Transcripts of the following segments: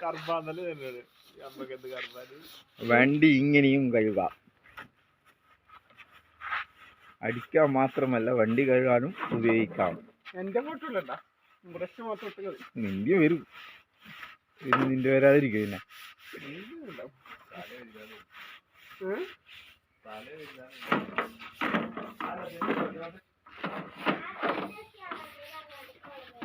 കർമ്പാന്നല്ലേ തന്നെയാണ് നമ്മക്ക് എന്ത് കർമ്പാന് വണ്ടി ഇങ്ങനെയും കഴുകാം. അടിക്കാൻ മാത്രമല്ല വണ്ടി കഴുകാനും ഉപയോഗിക്കാം. എന്റെ ബ്രഷ് മാത്രം ഇട്ട് മതി നിന്റെ വരും. ഇത് നിന്റെ വരാതിരിക്കും പിന്നെ. ഏഹ്? ടയർ പോകുന്ന അങ്ങനെ ആരൊക്കെ ഇത്? ആര് നോക്കി നോക്കിക്കോ? ഇനി comment തരുവോ? ആ ഇനി comment തരുവോ?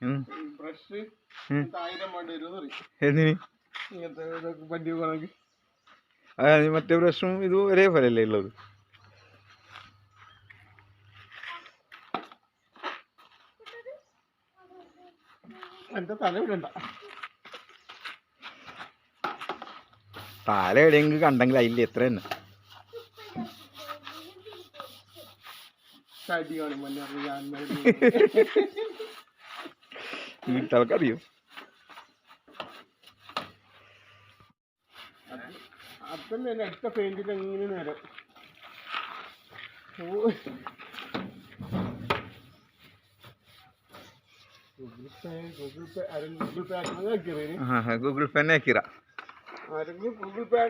ഉം. ഈ അങ്ങനെ. ആയിരം വേണ്ടി വരുമെന്ന് പറയും ഇങ്ങനത്തെ വണ്ടി മറ്റേ ബ്രഷും ഇത് ഒരേ പോലെയല്ലേ ഉള്ളത്? എന്റെ തല വിടണ്ട. താല എവിടെയെങ്കിലും കണ്ടെങ്കിൽ അതില്ല എത്ര തന്നെ വീട്ടാൾക്കറിയോ? അതന്നെ അടുത്ത പെയിന്റിൽ എങ്ങനെ നേരം? ഗൂഗിൾ പേ ഗൂഗിൾ പേ ആരെങ്കിലും